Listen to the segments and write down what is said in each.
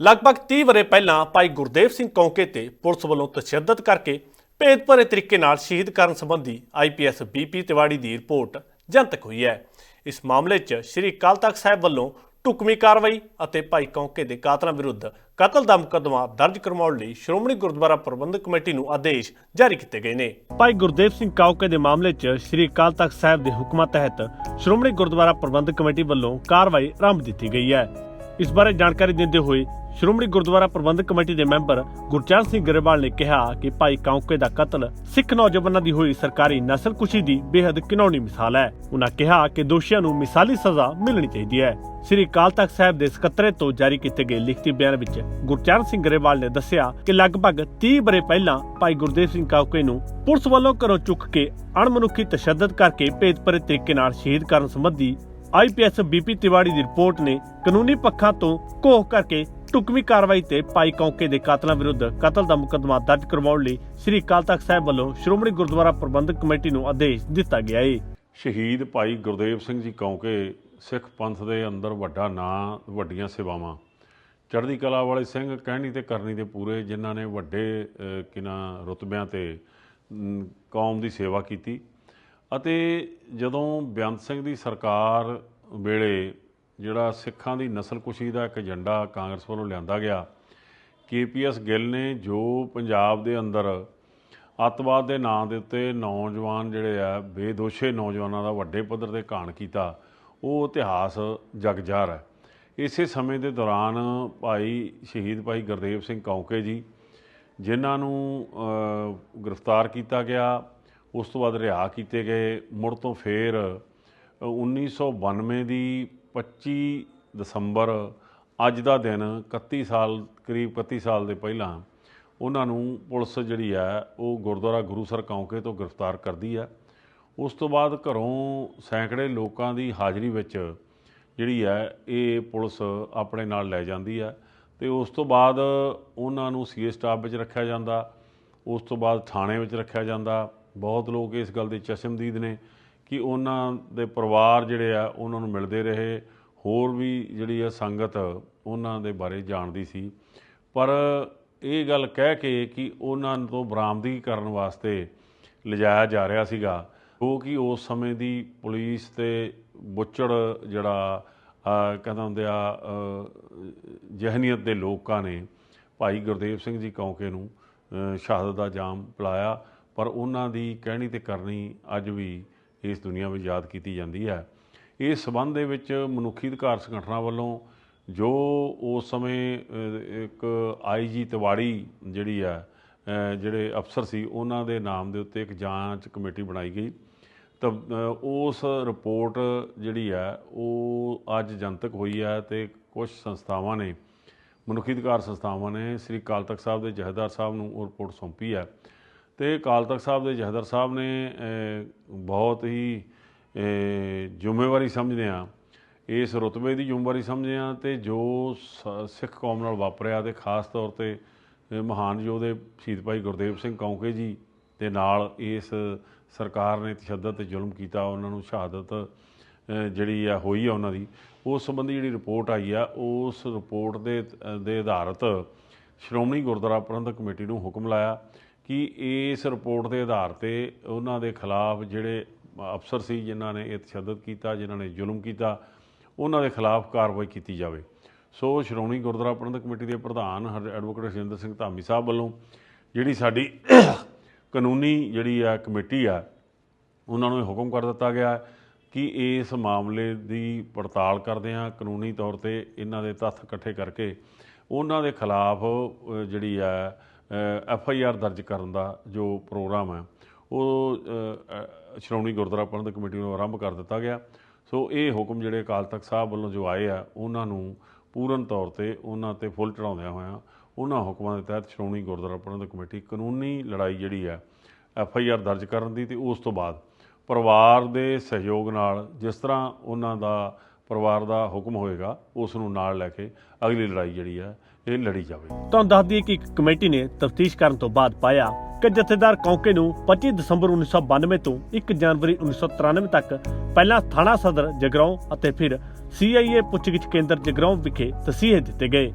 ਲਗਭਗ 30 ਵਰੇ ਪਹਿਲਾਂ ਭਾਈ ਗੁਰਦੇਵ ਸਿੰਘ ਕੌਂਕੇ ਤੇ ਪੁਲਿਸ ਵੱਲੋਂ ਤਸ਼ੱਦਦ ਕਰਕੇ ਭੇਦ ਭਰੇ ਤਰੀਕੇ ਨਾਲ ਸ਼ਹੀਦ ਕਰਨ ਸੰਬੰਧੀ ਆਈਪੀਐਸ ਬੀਪੀ ਤਿਵਾੜੀ ਦੀ ਰਿਪੋਰਟ ਜਨਤਕ ਹੋਈ ਹੈ। ਇਸ ਮਾਮਲੇ 'ਚ ਸ੍ਰੀ ਅਕਾਲ ਤਖਤ ਸਾਹਿਬ ਵੱਲੋਂ ਢੁਕਵੀਂ ਕਾਰਵਾਈ ਅਤੇ ਭਾਈ ਕੌਂਕੇ ਦੇ ਕਾਤਲਾਂ ਵਿਰੁੱਧ ਕਤਲ ਦਾ ਮੁਕੱਦਮਾ ਦਰਜ ਕਰਵਾਉਣ ਲਈ ਸ਼੍ਰੋਮਣੀ ਗੁਰਦੁਆਰਾ ਪ੍ਰਬੰਧਕ ਕਮੇਟੀ ਨੂੰ ਆਦੇਸ਼ ਜਾਰੀ ਕੀਤੇ ਗਏ ਨੇ। ਭਾਈ ਗੁਰਦੇਵ ਸਿੰਘ ਕੌਂਕੇ ਦੇ ਮਾਮਲੇ 'ਚ ਸ੍ਰੀ ਅਕਾਲ ਤਖਤ ਸਾਹਿਬ ਦੇ ਹੁਕਮਾਂ ਤਹਿਤ ਸ਼੍ਰੋਮਣੀ ਗੁਰਦੁਆਰਾ ਪ੍ਰਬੰਧਕ ਕਮੇਟੀ ਵੱਲੋਂ ਕਾਰਵਾਈ ਆਰੰਭ ਦਿੱਤੀ ਗਈ ਹੈ। ਇਸ ਬਾਰੇ ਜਾਣਕਾਰੀ ਦਿੰਦੇ ਹੋਏ ਸ਼੍ਰੋਮਣੀ ਗੁਰਦੁਆਰਾ ਪ੍ਰਬੰਧਕ ਕਮੇਟੀ ਦੇ ਮੈਂਬਰ ਗੁਰਚਰਨ ਸਿੰਘ ਗਰੇਵਾਲ ਨੇ ਕਿਹਾ ਕਿ ਭਾਈ ਕੌਂਕੇ ਦਾ ਕਤਲ ਸਿੱਖ ਨੌਜਵਾਨਾਂ ਦੀ ਹੋਈ ਸਰਕਾਰੀ ਨਸਲਕੁਸ਼ੀ ਦੀ ਬੇहद ਘਿਨੌਣੀ ਮਿਸਾਲ ਹੈ। ਉਹਨਾਂ ਕਿਹਾ ਕਿ ਦੋਸ਼ੀਆਂ ਨੂੰ ਮਿਸਾਲੀ ਸਜ਼ਾ ਮਿਲਣੀ ਚਾਹੀਦੀ ਹੈ। ਸ੍ਰੀ ਅਕਾਲ ਤਖਤ ਸਾਹਿਬ ਦੇ ਸਕੱਤਰੇ ਤੋਂ ਜਾਰੀ ਕੀਤੇ ਗਏ ਲਿਖਤੀ ਬਿਆਨ ਵਿੱਚ ਗੁਰਚਰਨ ਸਿੰਘ ਗਰੇਵਾਲ ਨੇ ਦੱਸਿਆ ਕਿ ਲਗਭਗ 30 ਬਰੇ ਪਹਿਲਾਂ ਭਾਈ ਗੁਰਦੇਵ ਸਿੰਘ ਕਾਉਕੇ ਨੂੰ ਪੁਲਿਸ ਵੱਲੋਂ ਘਰੋਂ ਚੁੱਕ ਕੇ ਅਣਮਨੁੱਖੀ ਤਸ਼ੱਦਦ ਕਰਕੇ ਭੇਦ ਭਰੇ ਤਰੀਕੇ ਨਾਲ ਸ਼ਹੀਦ ਕਰਨ ਸੰਬੰਧੀ ਆਈਪੀਐਸ ਬੀਪੀ ਤਿਵਾੜੀ ਦੀ ਰਿਪੋਰਟ ਨੇ ਕਾਨੂੰਨੀ ਪੱਖਾਂ ਤੋਂ ਕੋਹ ਕਰਕੇ ਟੁਕਵੀਂ ਕਾਰਵਾਈ ਤੇ ਭਾਈ ਕੌਂਕੇ ਦੇ ਕਾਤਲਾਂ ਵਿਰੁੱਧ ਕਤਲ ਦਾ ਮੁਕੱਦਮਾ ਦਰਜ ਕਰਵਾਉਣ ਲਈ ਸ੍ਰੀ ਅਕਾਲ ਤਖਤ ਸਾਹਿਬ ਵੱਲੋਂ ਸ਼੍ਰੋਮਣੀ ਗੁਰਦੁਆਰਾ ਪ੍ਰਬੰਧਕ ਕਮੇਟੀ ਨੂੰ ਆਦੇਸ਼ ਦਿੱਤਾ ਗਿਆ ਹੈ ਸ਼ਹੀਦ ਭਾਈ ਗੁਰਦੇਵ ਸਿੰਘ ਜੀ ਕੌਂਕੇ ਸਿੱਖ ਪੰਥ ਦੇ ਅੰਦਰ ਵੱਡਾ ਨਾਂ ਵੱਡੀਆਂ ਸੇਵਾਵਾਂ। ਚੜ੍ਹਦੀ ਕਲਾ ਵਾਲੇ ਸਿੰਘ ਕਹਿਣੀ ਤੇ ਕਰਨੀ ਦੇ ਪੂਰੇ ਜਿਨ੍ਹਾਂ ਨੇ ਵੱਡੇ ਅਹ, ਕਿਨਾਂ ਰੁਤਬਿਆਂ ਤੇ ਕੌਮ ਦੀ ਸੇਵਾ ਕੀਤੀ। ਅਤੇ ਜਦੋਂ ਬੇਅੰਤ ਸਿੰਘ ਦੀ ਸਰਕਾਰ ਵੇਲੇ ਜਿਹੜਾ ਸਿੱਖਾਂ ਦੀ ਨਸਲਕੁਸ਼ੀ ਦਾ ਇੱਕ ਏਜੰਡਾ ਕਾਂਗਰਸ ਵੱਲੋਂ ਲਿਆਂਦਾ ਗਿਆ, ਕੇਪੀਐਸ ਗਿੱਲ ਨੇ ਜੋ ਪੰਜਾਬ ਦੇ ਅੰਦਰ ਅੱਤਵਾਦ ਦੇ ਨਾਂ ਦੇ ਉੱਤੇ ਨੌਜਵਾਨ ਜਿਹੜੇ ਆ, ਬੇਦੋਸ਼ੇ ਨੌਜਵਾਨਾਂ ਦਾ ਵੱਡੇ ਪੱਧਰ ਤੇ ਘਾਣ ਕੀਤਾ, ਉਹ ਇਤਿਹਾਸ ਜਗਜਾਰ ਹੈ। ਇਸੇ ਸਮੇਂ ਦੇ ਦੌਰਾਨ ਭਾਈ ਸ਼ਹੀਦ ਭਾਈ ਗੁਰਦੇਵ ਸਿੰਘ ਕੌਂਕੇ ਜੀ, ਜਿਨ੍ਹਾਂ ਨੂੰ ਗ੍ਰਿਫਤਾਰ ਕੀਤਾ ਗਿਆ ਉਸ ਤੋਂ ਬਾਅਦ ਰਿਹਾ ਕੀਤੇ ਗਏ ਮੁੜ ਤੋਂ ਫੇਰ ਅ, 1992 ਦੀ 25 ਦਸੰਬਰ ਅੱਜ ਦਾ ਦਿਨ 31 ਸਾਲ ਕਰੀਬ 31 ਸਾਲ ਦੇ ਪਹਿਲਾਂ ਉਹਨਾਂ ਨੂੰ ਪੁਲਿਸ ਜਿਹੜੀ ਹੈ ਉਹ ਗੁਰਦੁਆਰਾ ਗੁਰੂਸਰ ਕੌਂਕੇ ਤੋਂ ਗ੍ਰਿਫਤਾਰ ਕਰਦੀ ਹੈ। ਉਸ ਤੋਂ ਬਾਅਦ ਘਰੋਂ ਸੈਂਕੜੇ ਲੋਕਾਂ ਦੀ ਹਾਜ਼ਰੀ ਵਿੱਚ ਜਿਹੜੀ ਹੈ ਇਹ ਪੁਲਿਸ ਆਪਣੇ ਨਾਲ ਲੈ ਜਾਂਦੀ ਹੈ ਤੇ ਉਸ ਤੋਂ ਬਾਅਦ ਉਹਨਾਂ ਨੂੰ ਸੀਏ ਸਟਾਫ ਵਿੱਚ ਰੱਖਿਆ ਜਾਂਦਾ ਉਸ ਤੋਂ ਬਾਅਦ ਥਾਣੇ ਵਿੱਚ ਰੱਖਿਆ ਜਾਂਦਾ ਬਹੁਤ ਲੋਕ ਇਸ ਗੱਲ ਦੇ ਚਸ਼ਮਦੀਦ ਨੇ ਕਿ ਉਹਨਾਂ ਦੇ ਪਰਿਵਾਰ ਜਿਹੜੇ ਆ ਉਹਨਾਂ ਨੂੰ ਮਿਲਦੇ ਰਹੇ। ਹੋਰ ਵੀ ਜਿਹੜੀ ਆ ਸੰਗਤ ਉਹਨਾਂ ਦੇ ਬਾਰੇ ਜਾਣਦੀ ਸੀ। ਪਰ ਇਹ ਗੱਲ ਕਹਿ ਕੇ ਕਿ ਉਹਨਾਂ ਤੋਂ ਬਰਾਮਦਗੀ ਕਰਨ ਵਾਸਤੇ ਲਿਜਾਇਆ ਜਾ ਰਿਹਾ ਸੀਗਾ। ਉਹ ਕਿ ਉਸ ਸਮੇਂ ਦੀ ਪੁਲਿਸ ਤੇ ਬੁੱਚੜ ਜਿਹੜਾ ਅਹ, ਕਹਿੰਦਾ ਹੁੰਦੇ ਆ ਅਹ, ਜਹਨੀਅਤ ਦੇ ਲੋਕਾਂ ਨੇ ਭਾਈ ਗੁਰਦੇਵ ਸਿੰਘ ਜੀ ਕੌਂਕੇ ਨੂੰ ਸ਼ਹਾਦਤ ਦਾ ਜਾਮ ਪਿਲਾਇਆ ਪਰ ਉਹਨਾਂ ਦੀ ਕਹਿਣੀ ਤੇ ਕਰਨੀ ਅੱਜ ਵੀ ਇਸ ਦੁਨੀਆ ਵਿੱਚ ਯਾਦ ਕੀਤੀ ਜਾਂਦੀ ਹੈ। ਇਸ ਸਬੰਧ ਦੇ ਵਿੱਚ ਮਨੁੱਖੀ ਅਧਿਕਾਰ ਸੰਗਠਨਾਂ ਵੱਲੋਂ ਜੋ ਉਸ ਸਮੇਂ ਅਹ, ਇੱਕ ਆਈਜੀ ਤਿਵਾੜੀ ਜਿਹੜੀ ਹੈ ਜਿਹੜੇ ਅਫਸਰ ਸੀ ਉਹਨਾਂ ਦੇ ਨਾਮ ਦੇ ਉੱਤੇ ਇੱਕ ਜਾਂਚ ਕਮੇਟੀ ਬਣਾਈ ਗਈ। ਤਾਂ ਉਸ ਰਿਪੋਰਟ ਜਿਹੜੀ ਹੈ ਉਹ ਅੱਜ ਜਨਤਕ ਹੋਈ ਹੈ ਤੇ ਕੁਝ ਸੰਸਥਾਵਾਂ ਨੇ ਮਨੁੱਖੀ ਅਧਿਕਾਰ ਸੰਸਥਾਵਾਂ ਨੇ ਸ੍ਰੀ ਅਕਾਲ ਤਖਤ ਸਾਹਿਬ ਦੇ ਜਹੇਦਾਰ ਸਾਹਿਬ ਨੂੰ ਉਹ ਰਿਪੋਰਟ ਸੌਂਪੀ ਹੈ। ਤੇ ਅਕਾਲ ਤਖਤ ਸਾਹਿਬ ਦੇ ਜਹੇਦਾਰ ਸਾਹਿਬ ਨੇ ਬਹੁਤ ਹੀ ਜ਼ਿੰਮੇਵਾਰੀ ਸਮਝਦੇ ਆ ਇਸ ਰੁਤਬੇ ਦੀ ਜ਼ਿੰਮੇਵਾਰੀ ਸਮਝਦੇ ਆ ਤੇ ਜੋ ਸ- ਸਿੱਖ ਕੌਮ ਨਾਲ ਵਾਪਰਿਆ ਤੇ ਖਾਸ ਤੌਰ ਤੇ ਮਹਾਨ ਯੋਧੇ ਸ਼ਹੀਦ ਭਾਈ ਗੁਰਦੇਵ ਸਿੰਘ ਕੌਂਕੇ ਜੀ ਦੇ ਨਾਲ ਇਸ ਸਰਕਾਰ ਨੇ ਤਸ਼ੱਦਦ ਤੇ ਜ਼ੁਲਮ ਕੀਤਾ, ਉਹਨਾਂ ਨੂੰ ਸ਼ਹਾਦਤ ਜਿਹੜੀ ਆ ਹੋਈ ਆ ਉਹਨਾਂ ਦੀ, ਉਸ ਸੰਬੰਧੀ ਜਿਹੜੀ ਰਿਪੋਰਟ ਆਈ ਆ, ਉਸ ਰਿਪੋਰਟ ਦੇ ਦੇ ਆਧਾਰਿਤ ਸ਼੍ਰੋਮਣੀ ਗੁਰਦੁਆਰਾ ਪ੍ਰਬੰਧਕ ਕਮੇਟੀ ਨੂੰ ਹੁਕਮ ਲਾਇਆ ਕਿ ਇਸ ਰਿਪੋਰਟ ਦੇ ਆਧਾਰ ਤੇ ਉਹਨਾਂ ਦੇ ਖਿਲਾਫ ਜਿਹੜੇ ਅਫਸਰ ਸੀ, ਜਿਨ੍ਹਾਂ ਨੇ ਇਹ ਤਸ਼ੱਦਦ ਕੀਤਾ, ਜਿਨ੍ਹਾਂ ਨੇ ਜ਼ੁਲਮ ਕੀਤਾ, ਉਹਨਾਂ ਦੇ ਖਿਲਾਫ ਕਾਰਵਾਈ ਕੀਤੀ ਜਾਵੇ। ਸੋ ਸ਼੍ਰੋਮਣੀ ਗੁਰਦੁਆਰਾ ਪ੍ਰਬੰਧਕ ਕਮੇਟੀ ਦੇ ਪ੍ਰਧਾਨ ਹਰ- ਐਡਵੋਕੇਟ ਹਰਜਿੰਦਰ ਸਿੰਘ ਧਾਮੀ ਸਾਹਿਬ ਵੱਲੋਂ ਜਿਹੜੀ ਸਾਡੀ ਕਾਨੂੰਨੀ ਜਿਹੜੀ ਆ ਕਮੇਟੀ ਆ, ਉਹਨਾਂ ਨੂੰ ਇਹ ਹੁਕਮ ਕਰ ਦਿੱਤਾ ਗਿਆ ਕਿ ਇਸ ਮਾਮਲੇ ਦੀ ਪੜਤਾਲ ਕਰਦੇ ਆ ਕਾਨੂੰਨੀ ਤੌਰ ਤੇ ਇਹਨਾਂ ਦੇ ਤੱਥ ਇਕੱਠੇ ਕਰਕੇ ਉਹਨਾਂ ਦੇ ਖਿਲਾਫ ਜਿਹੜੀ ਆ ਐਫ ਆਈ ਆਰ ਦਰਜ ਕਰਨ ਦਾ ਜੋ ਪ੍ਰੋਗਰਾਮ ਹੈ, ਉਹ ਸ਼੍ਰੋਮਣੀ ਗੁਰਦੁਆਰਾ ਪ੍ਰਬੰਧਕ ਕਮੇਟੀ ਨੂੰ ਆਰੰਭ ਕਰ ਦਿੱਤਾ ਗਿਆ। ਸੋ ਇਹ ਹੁਕਮ ਜਿਹੜੇ ਅਕਾਲ ਤਖਤ ਸਾਹਿਬ ਵੱਲੋਂ ਜੋ ਆਏ ਆ, ਉਹਨਾਂ ਨੂੰ ਪੂਰਨ ਤੌਰ ਤੇ ਉਹਨਾਂ ਤੇ ਫੁੱਲ ਚੜਾਉਂਦਿਆਂ ਹੋਇਆਂ, ਉਹਨਾਂ ਹੁਕਮਾਂ ਦੇ ਤਹਿਤ ਸ਼੍ਰੋਮਣੀ ਗੁਰਦੁਆਰਾ ਪ੍ਰਬੰਧਕ ਕਮੇਟੀ ਕਾਨੂੰਨੀ ਲੜਾਈ ਜਿਹੜੀ ਹੈ ਐਫ ਆਈ ਆਰ ਦਰਜ ਕਰਨ ਦੀ ਤੇ ਉਸ ਤੋਂ ਬਾਅਦ ਪਰਿਵਾਰ ਦੇ ਸਹਿਯੋਗ ਨਾਲ ਜਿਸ ਤਰ੍ਹਾਂ ਉਹਨਾਂ ਦਾ ਪਰਿਵਾਰ ਦਾ ਹੁਕਮ ਹੋਏਗਾ, ਉਸ ਨੂੰ ਨਾਲ ਲੈ ਕੇ ਅਗਲੀ ਲੜਾਈ ਜਿਹੜੀ ਹੈ, ਇਹ ਲੜੀ ਜਾਵੇ। ਤੁਹਾਨੂੰ ਦੱਸ ਦਈਏ ਕਿ ਇੱਕ ਕਮੇਟੀ ਨੇ ਤਫਤੀਸ਼ ਕਰਨ ਤੋਂ ਬਾਅਦ ਪਾਇਆ ਕਿ ਜਥੇਦਾਰ ਕੌਂਕੇ ਨੂੰ 25 ਦਸੰਬਰ 1992 ਤੋਂ 1 ਜਨਵਰੀ 1993 ਤੱਕ ਪਹਿਲਾਂ ਥਾਣਾ ਸਦਰ, ਜਗਰਾਉਂ ਅਤੇ ਫਿਰ ਸੀਆਈਏ ਪੁੱਛਗਿੱਛ ਕੇਂਦਰ ਜਗਰਾਉਂ ਵਿਖੇ ਤਸੀਹੇ ਦਿੱਤੇ ਗਏ।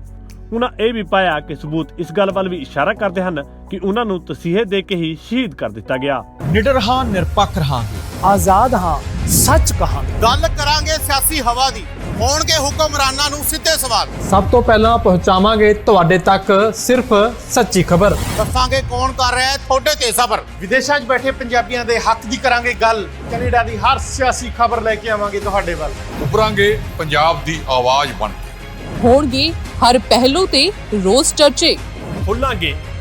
ਉਹਨਾਂ ਇਹ ਵੀ ਪਾਇਆ ਕਿ ਸਬੂਤ ਇਸ ਗੱਲ ਵੱਲ ਵੀ ਇਸ਼ਾਰਾ ਕਰਦੇ ਹਨ ਕਿ ਉਹਨਾਂ ਨੂੰ ਤਸੀਹੇ ਦੇ ਕੇ ਹੀ ਸ਼ਹੀਦ ਕਰ ਦਿੱਤਾ ਗਿਆ। ਨਿਡਰ ਹਾਂ ਨਿਰਪੱਖ ਰਹਾਂਗੇ। ਆਜ਼ਾਦ ਹਾਂ ਸੱਚ ਕਹਾਂਗੇ। ਗੱਲ ਕਰਾਂਗੇ ਸਿਆਸੀ ਹਵਾ ਦੀ। ਹੋਣਗੇ ਹੁਕਮਰਾਨਾਂ ਨੂੰ ਸਿੱਧੇ ਸਵਾਲ। ਸਭ ਤੋਂ ਪਹਿਲਾਂ ਪਹੁੰਚਾਵਾਂਗੇ ਤੁਹਾਡੇ ਤੱਕ ਸਿਰਫ ਸੱਚੀ ਖਬਰ। ਦੱਸਾਂਗੇ ਕੌਣ ਕਰ ਰਿਹਾ ਹੈ ਤੁਹਾਡੇ ਤੇ ਸਬਰ। ਵਿਦੇਸ਼ਾਂ 'ਚ ਬੈਠੇ ਪੰਜਾਬੀਆਂ ਦੇ ਹੱਕ ਦੀ ਕਰਾਂਗੇ ਗੱਲ। ਕੈਨੇਡਾ ਦੀ ਹਰ ਸਿਆਸੀ ਖਬਰ ਲੈ ਕੇ ਆਵਾਂਗੇ ਤੁਹਾਡੇ ਵੱਲ। ਉਭਰਾਂਗੇ ਪੰਜਾਬ ਦੀ ਆਵਾਜ਼ ਬਣ ਕੇ। ਹੋਣਗੇ ਹਰ ਪਹਿਲੂ ਤੇ ਰੋਜ਼ ਚਰਚੇ। ਖੋਲਾਂਗੇ